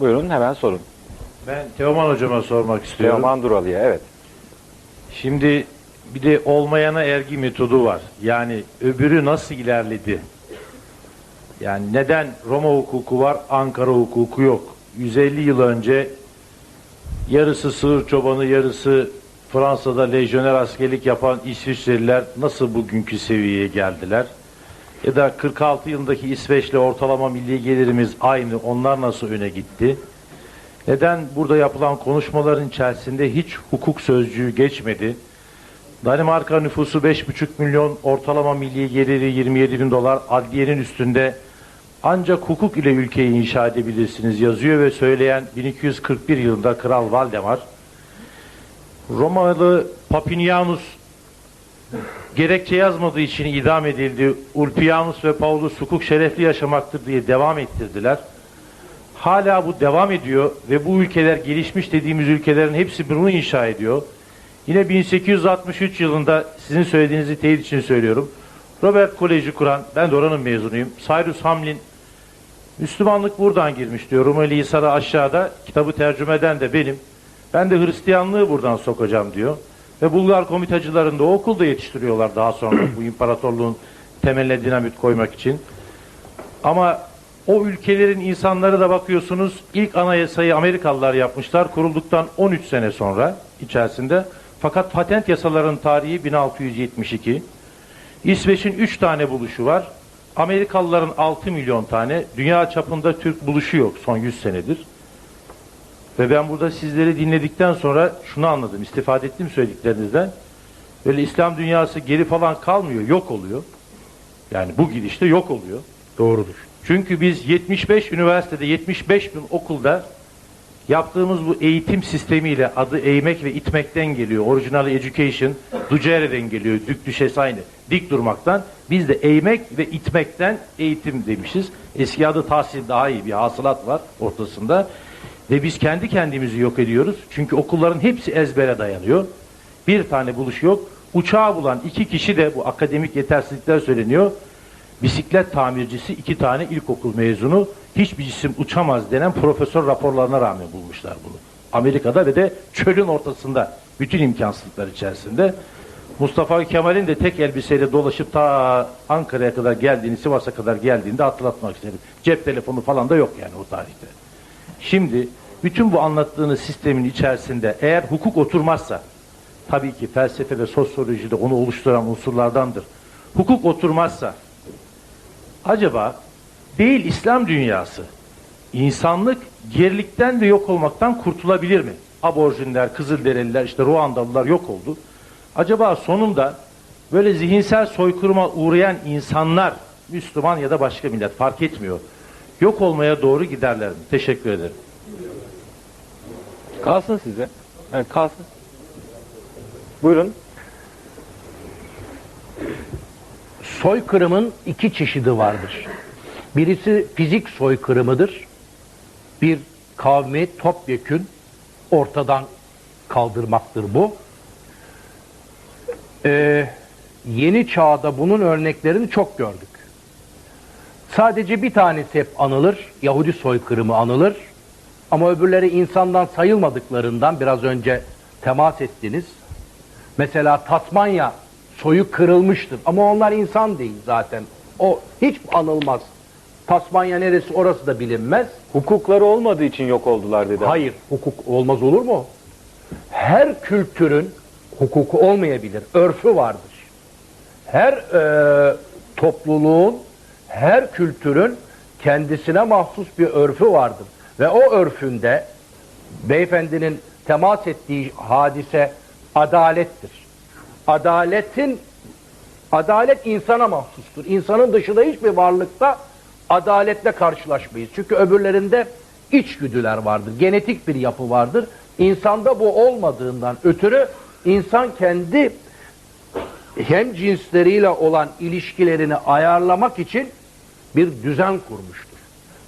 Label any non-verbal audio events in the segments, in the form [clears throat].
Buyurun hemen sorun. Ben Teoman hocama sormak istiyorum. Teoman Duralı'ya evet. Şimdi bir de olmayana ergi metodu var. Yani öbürü nasıl ilerledi? Yani neden Roma hukuku var, Ankara hukuku yok? 150 yıl önce yarısı sığır çobanı, yarısı Fransa'da lejyoner askerlik yapan İsviçreliler nasıl bugünkü seviyeye geldiler? Ya da 46 yılındaki İsveç'le ortalama milli gelirimiz aynı, onlar nasıl öne gitti? Neden burada yapılan konuşmaların içerisinde hiç hukuk sözcüğü geçmedi? Danimarka nüfusu 5,5 milyon, ortalama milli geliri 27 bin dolar, adliyenin üstünde ancak hukuk ile ülkeyi inşa edebilirsiniz yazıyor ve söyleyen 1241 yılında Kral Valdemar. Romalı Papinianus gerekçe yazmadığı için idam edildi. Ulpianus ve Paulus hukuk şerefli yaşamaktır diye devam ettirdiler. Hala bu devam ediyor ve bu ülkeler gelişmiş dediğimiz ülkelerin hepsi bunu inşa ediyor. Yine 1863 yılında sizin söylediğinizi teyit için söylüyorum. Robert Koleji kuran, ben de oranın mezunuyum. Cyrus Hamlin, Müslümanlık buradan girmiş diyor. Rumeli Hisarı aşağıda, kitabı tercüme eden de benim. Ben de Hristiyanlığı buradan sokacağım diyor. Ve Bulgar komitacılarını da o okulda yetiştiriyorlar daha sonra bu imparatorluğun temeline dinamit koymak için. Ama o ülkelerin insanları da bakıyorsunuz ilk anayasayı Amerikalılar yapmışlar kurulduktan 13 sene sonra içerisinde. Fakat patent yasaların tarihi 1672. İsveç'in 3 tane buluşu var. Amerikalıların 6 milyon tane. Dünya çapında Türk buluşu yok son 100 senedir. Ve ben burada sizleri dinledikten sonra şunu anladım. istifade ettim söylediklerinizden. Böyle İslam dünyası geri falan kalmıyor. Yok oluyor. Yani bu gidişte yok oluyor. Doğrudur. Çünkü biz 75 üniversitede 75 bin okulda yaptığımız bu eğitim sistemiyle adı eğmek ve itmekten geliyor. Original education, ducere'den geliyor. Dük düşes aynı. Dik durmaktan. Biz de eğmek ve itmekten eğitim demişiz. Eski adı tahsil daha iyi bir hasılat var ortasında. Ve biz kendi kendimizi yok ediyoruz. Çünkü okulların hepsi ezbere dayanıyor. Bir tane buluş yok. Uçağı bulan iki kişi de bu akademik yetersizlikler söyleniyor. Bisiklet tamircisi iki tane ilkokul mezunu hiçbir cisim uçamaz denen profesör raporlarına rağmen bulmuşlar bunu. Amerika'da ve de çölün ortasında bütün imkansızlıklar içerisinde. Mustafa Kemal'in de tek elbiseyle dolaşıp ta Ankara'ya kadar geldiğini, Sivas'a kadar geldiğinde hatırlatmak istedim. Cep telefonu falan da yok yani o tarihte. Şimdi bütün bu anlattığınız sistemin içerisinde eğer hukuk oturmazsa tabii ki felsefe ve sosyoloji de onu oluşturan unsurlardandır. Hukuk oturmazsa acaba değil İslam dünyası insanlık gerilikten ve yok olmaktan kurtulabilir mi? Aborjinler, Kızılderililer, işte Ruandalılar yok oldu. Acaba sonunda böyle zihinsel soykırıma uğrayan insanlar Müslüman ya da başka millet fark etmiyor. Yok olmaya doğru giderler mi? Teşekkür ederim. Kalsın size. Evet kalsın. Buyurun. Soykırımın iki çeşidi vardır. Birisi fizik soykırımıdır. Bir kavmi topyekün ortadan kaldırmaktır bu. Ee, yeni çağda bunun örneklerini çok gördük. Sadece bir tanesi hep anılır. Yahudi soykırımı anılır. Ama öbürleri insandan sayılmadıklarından biraz önce temas ettiniz. Mesela Tasmanya soyu kırılmıştır. Ama onlar insan değil zaten. O hiç anılmaz. Tasmanya neresi orası da bilinmez. Hukukları olmadığı için yok oldular dedi. Hayır, hukuk olmaz olur mu? Her kültürün hukuku olmayabilir, örfü vardır. Her e, topluluğun, her kültürün kendisine mahsus bir örfü vardır. Ve o örfünde beyefendinin temas ettiği hadise adalettir. Adaletin adalet insana mahsustur. İnsanın dışında hiçbir varlıkta adaletle karşılaşmayız. Çünkü öbürlerinde içgüdüler vardır. Genetik bir yapı vardır. İnsanda bu olmadığından ötürü insan kendi hem cinsleriyle olan ilişkilerini ayarlamak için bir düzen kurmuştur.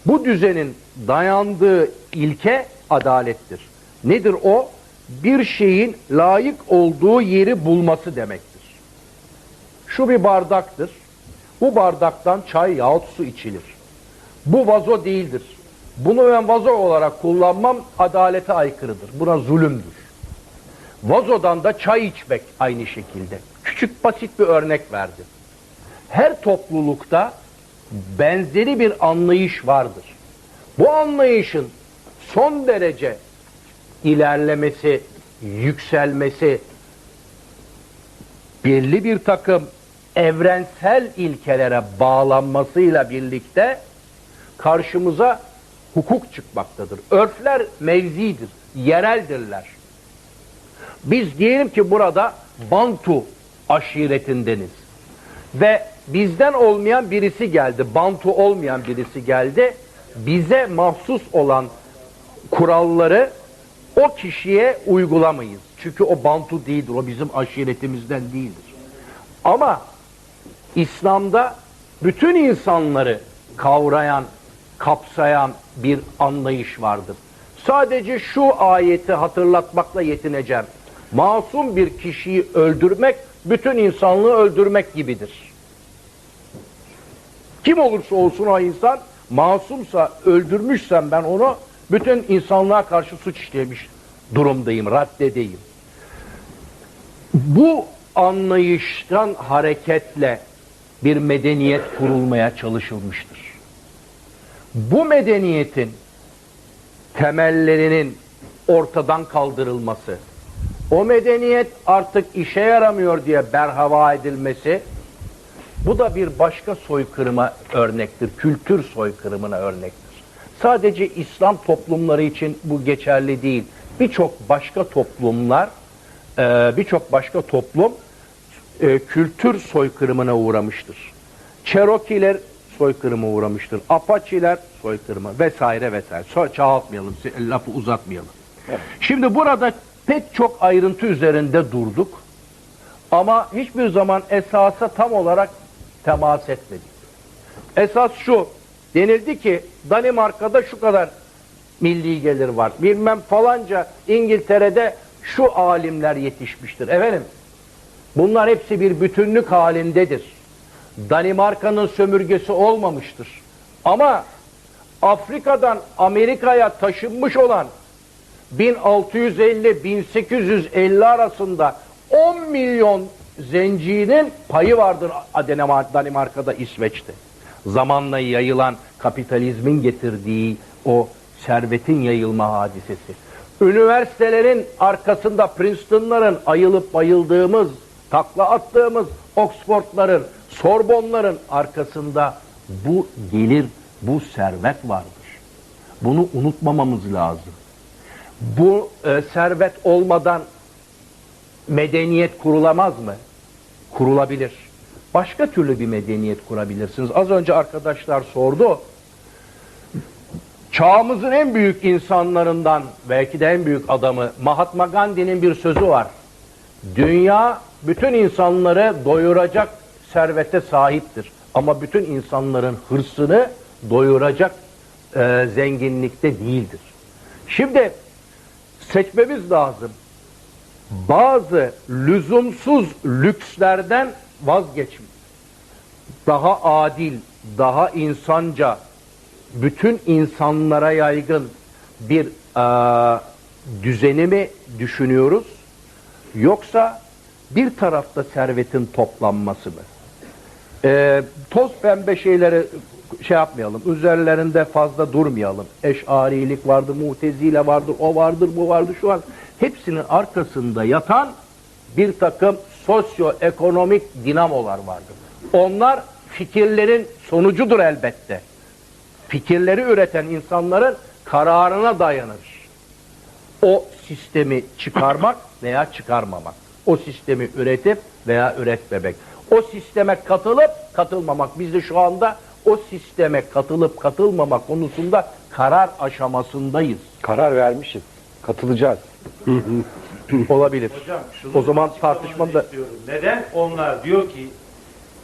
Bu düzenin dayandığı ilke adalettir. Nedir o? Bir şeyin layık olduğu yeri bulması demektir. Şu bir bardaktır. Bu bardaktan çay yahut su içilir. Bu vazo değildir. Bunu ben vazo olarak kullanmam adalete aykırıdır. Buna zulümdür. Vazodan da çay içmek aynı şekilde. Küçük basit bir örnek verdim. Her toplulukta benzeri bir anlayış vardır. Bu anlayışın son derece ilerlemesi, yükselmesi, belli bir takım evrensel ilkelere bağlanmasıyla birlikte karşımıza hukuk çıkmaktadır. Örfler mevzidir, yereldirler. Biz diyelim ki burada Bantu aşiretindeniz ve bizden olmayan birisi geldi, Bantu olmayan birisi geldi. Bize mahsus olan kuralları o kişiye uygulamayız. Çünkü o Bantu değildir, o bizim aşiretimizden değildir. Ama İslam'da bütün insanları kavrayan, kapsayan bir anlayış vardır. Sadece şu ayeti hatırlatmakla yetineceğim. Masum bir kişiyi öldürmek, bütün insanlığı öldürmek gibidir. Kim olursa olsun o insan, masumsa, öldürmüşsem ben onu, bütün insanlığa karşı suç işlemiş durumdayım, raddedeyim. Bu anlayıştan hareketle bir medeniyet kurulmaya çalışılmıştır. Bu medeniyetin temellerinin ortadan kaldırılması, o medeniyet artık işe yaramıyor diye berhava edilmesi, bu da bir başka soykırıma örnektir, kültür soykırımına örnektir. Sadece İslam toplumları için bu geçerli değil. Birçok başka toplumlar, e, birçok başka toplum e, kültür soykırımına uğramıştır. Cherokee'ler soykırıma uğramıştır. Apache'ler soykırıma vesaire vesaire. So çoğaltmayalım, lafı uzatmayalım. Şimdi burada pek çok ayrıntı üzerinde durduk. Ama hiçbir zaman esasa tam olarak temas etmedik. Esas şu, denildi ki Danimarka'da şu kadar milli gelir var. Bilmem falanca İngiltere'de şu alimler yetişmiştir. Efendim, bunlar hepsi bir bütünlük halindedir. Danimarka'nın sömürgesi olmamıştır. Ama Afrika'dan Amerika'ya taşınmış olan 1650-1850 arasında 10 milyon zencinin payı vardır Danimark- Danimarka'da, İsveç'te. Zamanla yayılan kapitalizmin getirdiği o servetin yayılma hadisesi. Üniversitelerin arkasında Princeton'ların ayılıp bayıldığımız, takla attığımız Oxford'ların, Sorbon'ların arkasında bu gelir, bu servet vardır. Bunu unutmamamız lazım. Bu e, servet olmadan medeniyet kurulamaz mı? Kurulabilir. Başka türlü bir medeniyet kurabilirsiniz. Az önce arkadaşlar sordu. Çağımızın en büyük insanlarından, belki de en büyük adamı Mahatma Gandhi'nin bir sözü var. Dünya bütün insanları doyuracak servete sahiptir. Ama bütün insanların hırsını doyuracak e, zenginlikte değildir. Şimdi seçmemiz lazım. Bazı lüzumsuz lükslerden vazgeçmek. Daha adil, daha insanca, bütün insanlara yaygın bir e, düzeni mi düşünüyoruz? Yoksa bir tarafta servetin toplanması mı? E, toz pembe şeyleri şey yapmayalım, üzerlerinde fazla durmayalım. Eşarilik vardır, mutezile vardır, o vardır, bu vardır, şu var. Hepsinin arkasında yatan bir takım sosyoekonomik dinamolar vardır. Onlar fikirlerin sonucudur elbette. Fikirleri üreten insanların kararına dayanır. O sistemi çıkarmak veya çıkarmamak. O sistemi üretip veya üretmemek. O sisteme katılıp katılmamak. Biz de şu anda o sisteme katılıp katılmamak konusunda karar aşamasındayız. Karar vermişiz. Katılacağız. Olabilir. Hocam şunu O zaman tartışmanın da istiyorum. Neden onlar diyor ki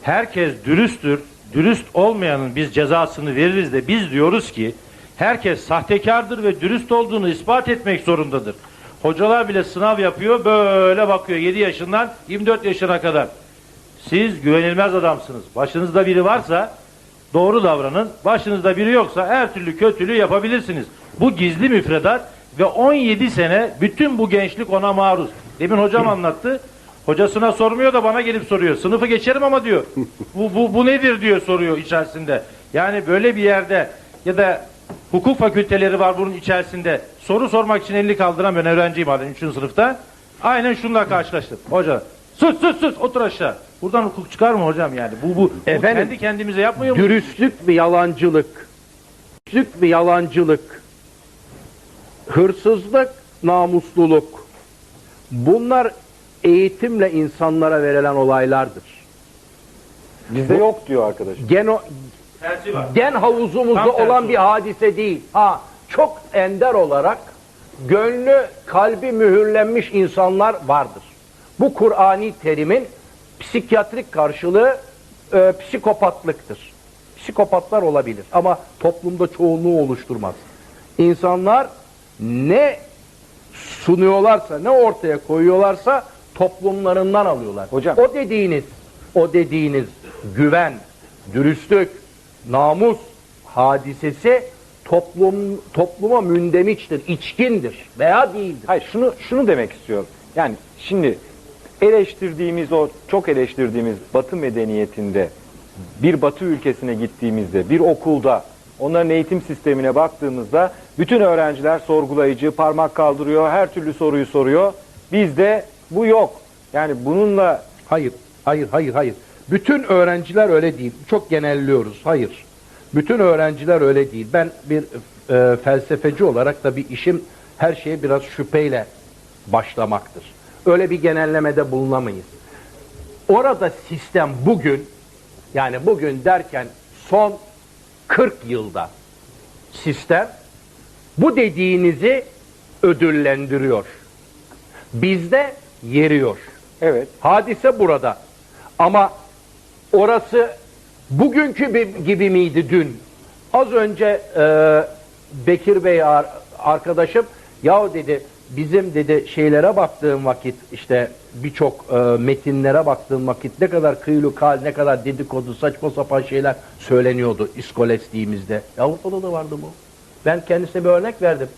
herkes dürüsttür, dürüst olmayanın biz cezasını veririz de biz diyoruz ki herkes sahtekardır ve dürüst olduğunu ispat etmek zorundadır. Hocalar bile sınav yapıyor böyle bakıyor 7 yaşından 24 yaşına kadar. Siz güvenilmez adamsınız. Başınızda biri varsa doğru davranın. Başınızda biri yoksa her türlü kötülüğü yapabilirsiniz. Bu gizli müfredat ve 17 sene bütün bu gençlik ona maruz. Demin hocam anlattı. Hocasına sormuyor da bana gelip soruyor. Sınıfı geçerim ama diyor. Bu, bu, bu nedir diyor soruyor içerisinde. Yani böyle bir yerde ya da hukuk fakülteleri var bunun içerisinde. Soru sormak için elini kaldıran ben öğrenciyim halen 3. sınıfta. Aynen şunla karşılaştım. Hoca sus sus sus otur aşağı. Buradan hukuk çıkar mı hocam yani? Bu, bu, bu Efendim, kendi kendimize yapmıyor muyuz? Dürüstlük ve yalancılık. Dürüstlük ve yalancılık. Hırsızlık, namusluluk. Bunlar eğitimle insanlara verilen olaylardır. Bizde yok diyor arkadaş. Geno, Tersi gen havuzumuzda Tam tersi olan bir hadise değil. Ha, çok ender olarak gönlü, kalbi mühürlenmiş insanlar vardır. Bu Kur'ani terimin psikiyatrik karşılığı e, psikopatlıktır. Psikopatlar olabilir ama toplumda çoğunluğu oluşturmaz. İnsanlar ne sunuyorlarsa, ne ortaya koyuyorlarsa toplumlarından alıyorlar. Hocam. O dediğiniz, o dediğiniz güven, dürüstlük, namus hadisesi toplum topluma mündemiçtir, içkindir veya değildir. Hayır şunu şunu demek istiyorum. Yani şimdi eleştirdiğimiz o çok eleştirdiğimiz Batı medeniyetinde bir Batı ülkesine gittiğimizde bir okulda onların eğitim sistemine baktığımızda bütün öğrenciler sorgulayıcı, parmak kaldırıyor, her türlü soruyu soruyor. Bizde bu yok. Yani bununla Hayır, hayır, hayır, hayır. Bütün öğrenciler öyle değil. Çok genelliyoruz. Hayır. Bütün öğrenciler öyle değil. Ben bir e, felsefeci olarak da bir işim her şeye biraz şüpheyle başlamaktır. Öyle bir genellemede bulunamayız. Orada sistem bugün yani bugün derken son 40 yılda sistem bu dediğinizi ödüllendiriyor. Bizde yeriyor. evet Hadise burada. Ama orası bugünkü bi- gibi miydi dün? Az önce e, Bekir Bey ar- arkadaşım yahu dedi bizim dedi şeylere baktığım vakit işte birçok e, metinlere baktığım vakit ne kadar kıyılı kal ne kadar dedikodu saçma sapan şeyler söyleniyordu İskolestiğimizde. Avrupa'da da vardı bu. Ben kendisine bir örnek verdim.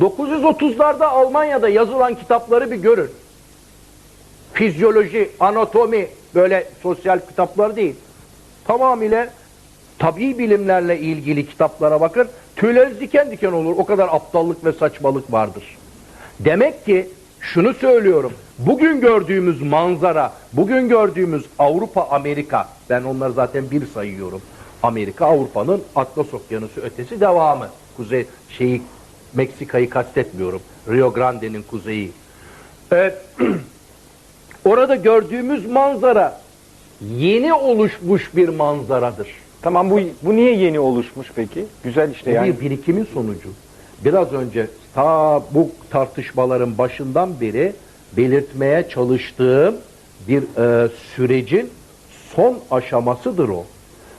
930'larda Almanya'da yazılan kitapları bir görün fizyoloji, anatomi böyle sosyal kitaplar değil. Tamamıyla tabi bilimlerle ilgili kitaplara bakın. Tüyleriniz diken diken olur. O kadar aptallık ve saçmalık vardır. Demek ki şunu söylüyorum. Bugün gördüğümüz manzara, bugün gördüğümüz Avrupa, Amerika, ben onları zaten bir sayıyorum. Amerika, Avrupa'nın Atlas Okyanusu ötesi devamı. Kuzey şeyi Meksika'yı kastetmiyorum. Rio Grande'nin kuzeyi. Evet. [clears throat] Orada gördüğümüz manzara yeni oluşmuş bir manzaradır. tamam bu bu niye yeni oluşmuş peki? Güzel işte Bu yani. bir birikimin sonucu. Biraz önce ta bu tartışmaların başından beri belirtmeye çalıştığım bir e, sürecin son aşamasıdır o.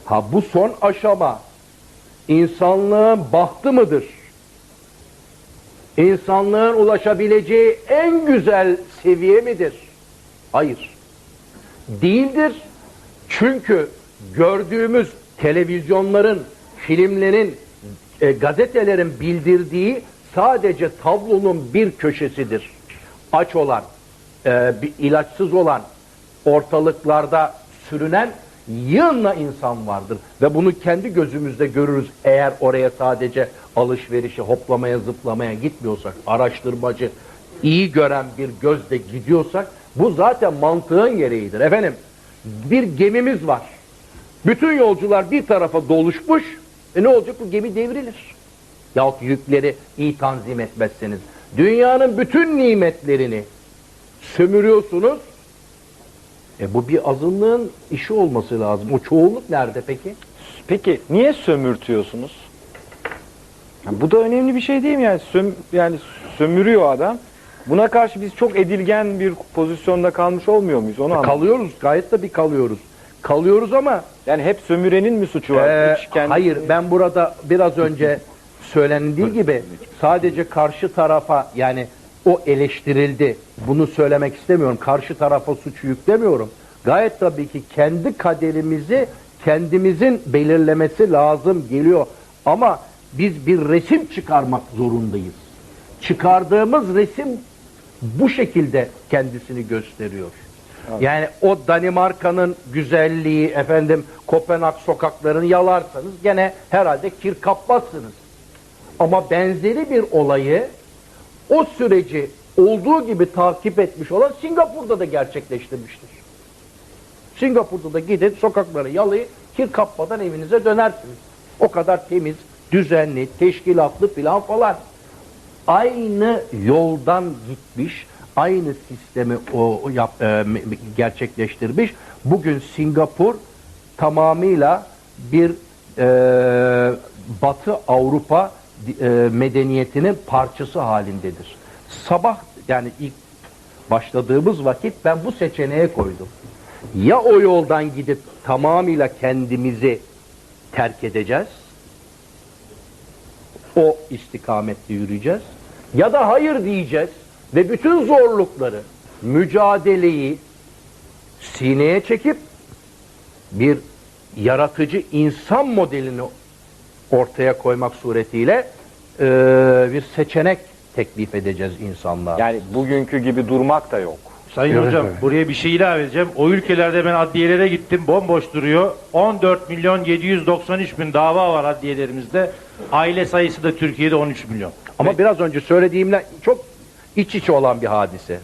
Ha bu son aşama insanlığın bahtı mıdır? İnsanlığın ulaşabileceği en güzel seviye midir? Hayır. Değildir. Çünkü gördüğümüz televizyonların, filmlerin, e, gazetelerin bildirdiği sadece tablonun bir köşesidir. Aç olan, e, ilaçsız olan, ortalıklarda sürünen yığınla insan vardır. Ve bunu kendi gözümüzde görürüz eğer oraya sadece alışverişe, hoplamaya, zıplamaya gitmiyorsak, araştırmacı, iyi gören bir gözle gidiyorsak, bu zaten mantığın gereğidir. Efendim, bir gemimiz var. Bütün yolcular bir tarafa doluşmuş. E ne olacak? Bu gemi devrilir. Yahut yükleri iyi tanzim etmezseniz. Dünyanın bütün nimetlerini sömürüyorsunuz. E bu bir azınlığın işi olması lazım. O çoğunluk nerede peki? Peki niye sömürtüyorsunuz? Yani bu da önemli bir şey değil mi yani? Söm, yani sömürüyor adam. Buna karşı biz çok edilgen bir pozisyonda kalmış olmuyor muyuz? Onu anlamadım. Kalıyoruz. Gayet tabii kalıyoruz. Kalıyoruz ama Yani hep sömürenin mi suçu var? Ee, Hiç Hayır ben burada biraz önce [laughs] söylendiği gibi sadece karşı tarafa yani o eleştirildi. Bunu söylemek istemiyorum. Karşı tarafa suçu yüklemiyorum. Gayet tabii ki kendi kaderimizi kendimizin belirlemesi lazım geliyor. Ama biz bir resim çıkarmak zorundayız. Çıkardığımız resim bu şekilde kendisini gösteriyor. Yani o Danimarka'nın güzelliği, efendim Kopenhag sokaklarını yalarsanız gene herhalde kir kapmazsınız. Ama benzeri bir olayı o süreci olduğu gibi takip etmiş olan Singapur'da da gerçekleştirmiştir. Singapur'da da gidin sokakları yalayın, kir kapmadan evinize dönersiniz. O kadar temiz, düzenli, teşkilatlı filan falan. Aynı yoldan gitmiş, aynı sistemi o o yap, e, gerçekleştirmiş. Bugün Singapur tamamıyla bir e, Batı Avrupa e, medeniyetinin parçası halindedir. Sabah yani ilk başladığımız vakit ben bu seçeneğe koydum. Ya o yoldan gidip tamamıyla kendimizi terk edeceğiz, o istikamette yürüyeceğiz. Ya da hayır diyeceğiz ve bütün zorlukları, mücadeleyi sineye çekip bir yaratıcı insan modelini ortaya koymak suretiyle eee, bir seçenek teklif edeceğiz insanlığa. Yani bugünkü gibi durmak da yok. Sayın Evet, hocam evet. buraya bir şey ilave edeceğim. O ülkelerde ben adliyelere gittim bomboş duruyor. 14 milyon 793 bin dava var adliyelerimizde. Aile sayısı da Türkiye'de 13 milyon. Ama biraz önce söylediğimle çok iç içe olan bir hadise.